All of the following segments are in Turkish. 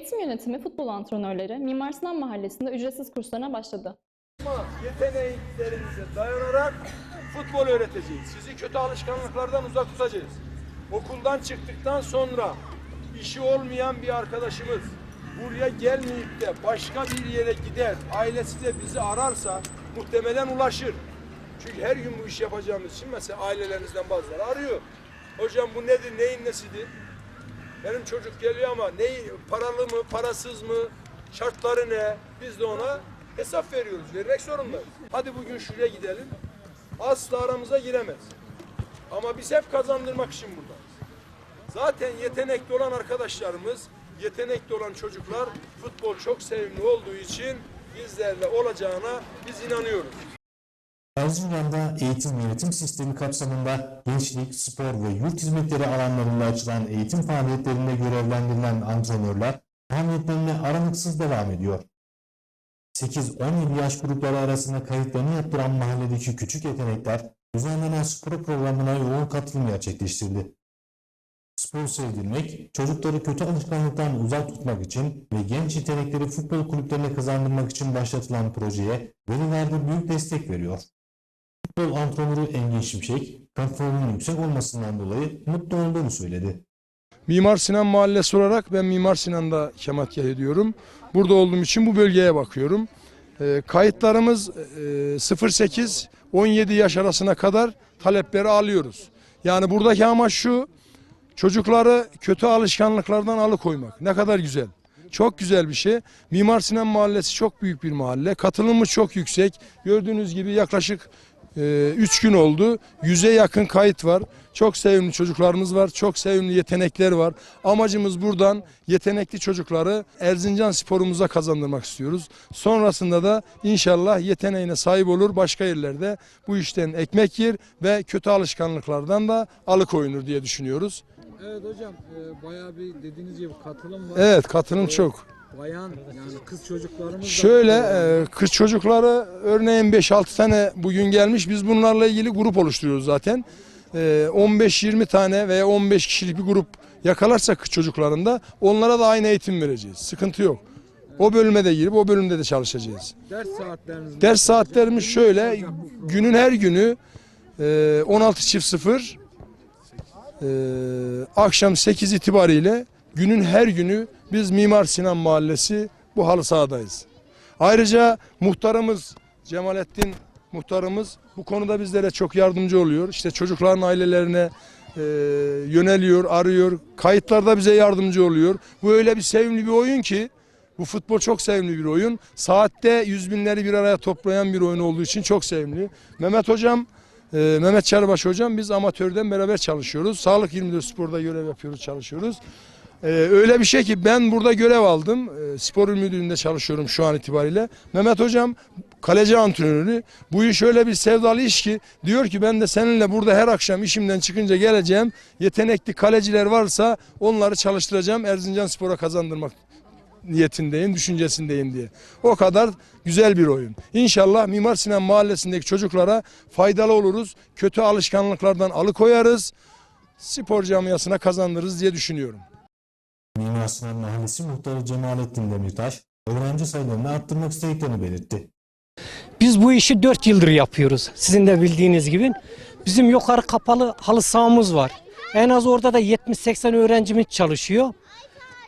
Eğitim yönetimi futbol antrenörleri Mimar Sinan Mahallesi'nde ücretsiz kurslarına başladı. Yeteneklerinize dayanarak futbol öğreteceğiz. Sizi kötü alışkanlıklardan uzak tutacağız. Okuldan çıktıktan sonra işi olmayan bir arkadaşımız buraya gelmeyip de başka bir yere gider, ailesi de bizi ararsa muhtemelen ulaşır. Çünkü her gün bu iş yapacağımız için mesela ailelerinizden bazıları arıyor. Hocam bu nedir, neyin nesidir? Benim çocuk geliyor ama ne paralı mı, parasız mı, şartları ne? Biz de ona hesap veriyoruz. Vermek zorundayız. Hadi bugün şuraya gidelim. Asla aramıza giremez. Ama biz hep kazandırmak için buradayız. Zaten yetenekli olan arkadaşlarımız, yetenekli olan çocuklar futbol çok sevimli olduğu için bizlerle olacağına biz inanıyoruz. Erzincan'da eğitim yönetim sistemi kapsamında gençlik, spor ve yurt hizmetleri alanlarında açılan eğitim faaliyetlerinde görevlendirilen antrenörler faaliyetlerine aralıksız devam ediyor. 8-17 yaş grupları arasında kayıtlarını yaptıran mahalledeki küçük yetenekler düzenlenen spor programına yoğun katılım gerçekleştirdi. Spor sevdirmek, çocukları kötü alışkanlıktan uzak tutmak için ve genç yetenekleri futbol kulüplerine kazandırmak için başlatılan projeye veliler de büyük destek veriyor. Futbol antrenörü Engin Şimşek, katılımın yüksek olmasından dolayı mutlu olduğunu söyledi. Mimar Sinan Mahallesi olarak ben Mimar Sinan'da ikamet ediyorum. Burada olduğum için bu bölgeye bakıyorum. Ee, kayıtlarımız e, 0-8-17 yaş arasına kadar talepleri alıyoruz. Yani buradaki amaç şu, çocukları kötü alışkanlıklardan alıkoymak. Ne kadar güzel. Çok güzel bir şey. Mimar Sinan Mahallesi çok büyük bir mahalle. Katılımımız çok yüksek. Gördüğünüz gibi yaklaşık 3 gün oldu. Yüze yakın kayıt var. Çok sevimli çocuklarımız var. Çok sevimli yetenekler var. Amacımız buradan yetenekli çocukları Erzincan sporumuza kazandırmak istiyoruz. Sonrasında da inşallah yeteneğine sahip olur. Başka yerlerde bu işten ekmek yer ve kötü alışkanlıklardan da alıkoyunur diye düşünüyoruz. Evet hocam e, bayağı bir dediğiniz gibi katılım var. Evet katılım çok. Bayan yani kız çocuklarımız Şöyle e, kız çocukları örneğin 5-6 tane bugün gelmiş. Biz bunlarla ilgili grup oluşturuyoruz zaten. E, 15-20 tane veya 15 kişilik bir grup yakalarsak kız çocuklarında onlara da aynı eğitim vereceğiz. Sıkıntı yok. O bölüme de girip o bölümde de çalışacağız. ders saatleriniz Ders saatlerimiz şöyle günün her günü e, 16.00 e, akşam 8 itibariyle günün her günü biz Mimar Sinan Mahallesi bu halı sahadayız. Ayrıca muhtarımız Cemalettin muhtarımız bu konuda bizlere çok yardımcı oluyor. İşte çocukların ailelerine e, yöneliyor, arıyor. Kayıtlarda bize yardımcı oluyor. Bu öyle bir sevimli bir oyun ki bu futbol çok sevimli bir oyun. Saatte yüz binleri bir araya toplayan bir oyun olduğu için çok sevimli. Mehmet hocam, e, Mehmet Çarbaş hocam biz amatörden beraber çalışıyoruz. Sağlık 24 Spor'da görev yapıyoruz, çalışıyoruz. Ee, öyle bir şey ki ben burada görev aldım. Ee, spor müdürlüğünde çalışıyorum şu an itibariyle. Mehmet hocam kaleci antrenörü. Bu iş öyle bir sevdalı iş ki diyor ki ben de seninle burada her akşam işimden çıkınca geleceğim. Yetenekli kaleciler varsa onları çalıştıracağım. Erzincan Spor'a kazandırmak niyetindeyim, düşüncesindeyim diye. O kadar güzel bir oyun. İnşallah Mimar Sinan Mahallesi'ndeki çocuklara faydalı oluruz. Kötü alışkanlıklardan alıkoyarız. Spor camiasına kazandırırız diye düşünüyorum. Mimar Sinan Mahallesi Muhtarı Cemalettin Demirtaş, öğrenci sayılarını arttırmak istediklerini belirtti. Biz bu işi 4 yıldır yapıyoruz. Sizin de bildiğiniz gibi. Bizim yukarı kapalı halı sahamız var. En az orada da 70-80 öğrencimiz çalışıyor.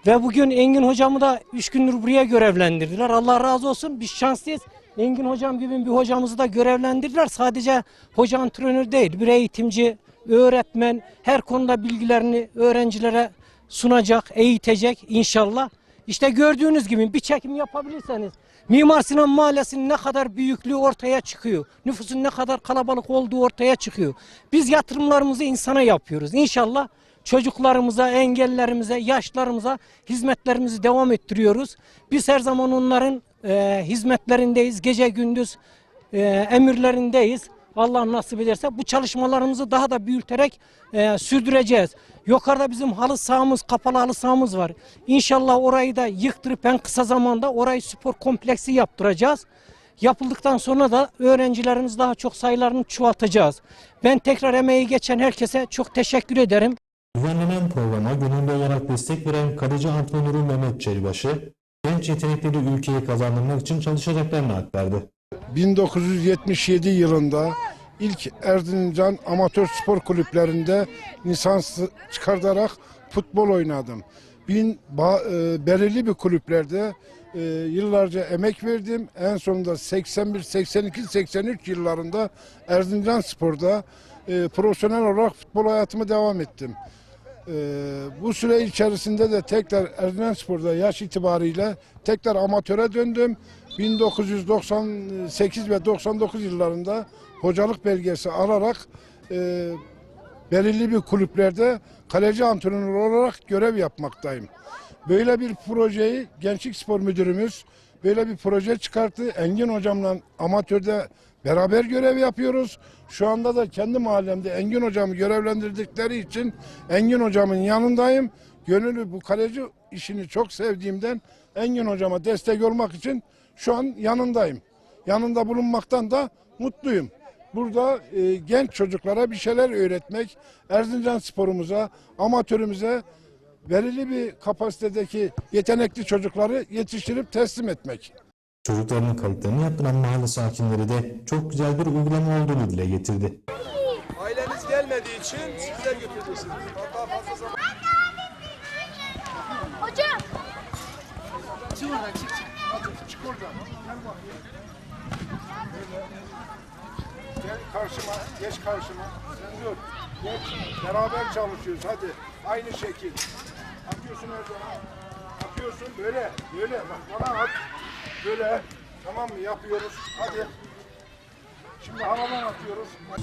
Ve bugün Engin hocamı da 3 gündür buraya görevlendirdiler. Allah razı olsun. Biz şanslıyız. Engin hocam gibi bir hocamızı da görevlendirdiler. Sadece hoca antrenör değil, bir eğitimci, öğretmen her konuda bilgilerini öğrencilere sunacak, eğitecek inşallah. İşte gördüğünüz gibi bir çekim yapabilirseniz Mimar Sinan Mahallesi'nin ne kadar büyüklüğü ortaya çıkıyor. Nüfusun ne kadar kalabalık olduğu ortaya çıkıyor. Biz yatırımlarımızı insana yapıyoruz. İnşallah çocuklarımıza, engellerimize, yaşlarımıza hizmetlerimizi devam ettiriyoruz. Biz her zaman onların e, hizmetlerindeyiz. Gece gündüz e, emirlerindeyiz. Allah nasip ederse bu çalışmalarımızı daha da büyüterek e, sürdüreceğiz. Yukarıda bizim halı sahamız, kapalı halı sahamız var. İnşallah orayı da yıktırıp en kısa zamanda orayı spor kompleksi yaptıracağız. Yapıldıktan sonra da öğrencilerimiz daha çok sayılarını çoğaltacağız. Ben tekrar emeği geçen herkese çok teşekkür ederim. Düzenlenen programa gönüllü olarak destek veren kaleci antrenörü Mehmet Çelibaşı, genç yetenekleri ülkeye kazandırmak için çalışacaklarını aktardı. 1977 yılında ilk Erzincan Amatör Spor Kulüplerinde lisans çıkartarak futbol oynadım. Bin, ba- e, belirli bir kulüplerde e, yıllarca emek verdim. En sonunda 81, 82, 83 yıllarında Erzincan Spor'da e, profesyonel olarak futbol hayatımı devam ettim. Ee, bu süre içerisinde de tekrar Erdoğan Spor'da yaş itibariyle tekrar amatöre döndüm. 1998 ve 99 yıllarında hocalık belgesi alarak e, belirli bir kulüplerde kaleci antrenörü olarak görev yapmaktayım. Böyle bir projeyi Gençlik Spor Müdürümüz böyle bir proje çıkarttı. Engin hocamla amatörde beraber görev yapıyoruz. Şu anda da kendi mahallemde Engin hocamı görevlendirdikleri için Engin hocamın yanındayım. Gönüllü bu kaleci işini çok sevdiğimden Engin hocama destek olmak için şu an yanındayım. Yanında bulunmaktan da mutluyum. Burada e, genç çocuklara bir şeyler öğretmek, Erzincan sporumuza, amatörümüze belirli bir kapasitedeki yetenekli çocukları yetiştirip teslim etmek. Çocuklarının kayıtlarını yaptıran mahalle sakinleri de çok güzel bir uygulama olduğunu dile getirdi. Aileniz gelmediği için sizler götüreceksiniz. Hatta fazla zaman Hocam. Gel karşıma, geç karşıma. Sen dur. Geç. Beraber çalışıyoruz. Hadi. Aynı şekil. Atıyorsun Erdoğan. Atıyorsun böyle. Böyle. Bak bana at. Böyle tamam mı yapıyoruz. Hadi. Şimdi havadan atıyoruz. Hadi.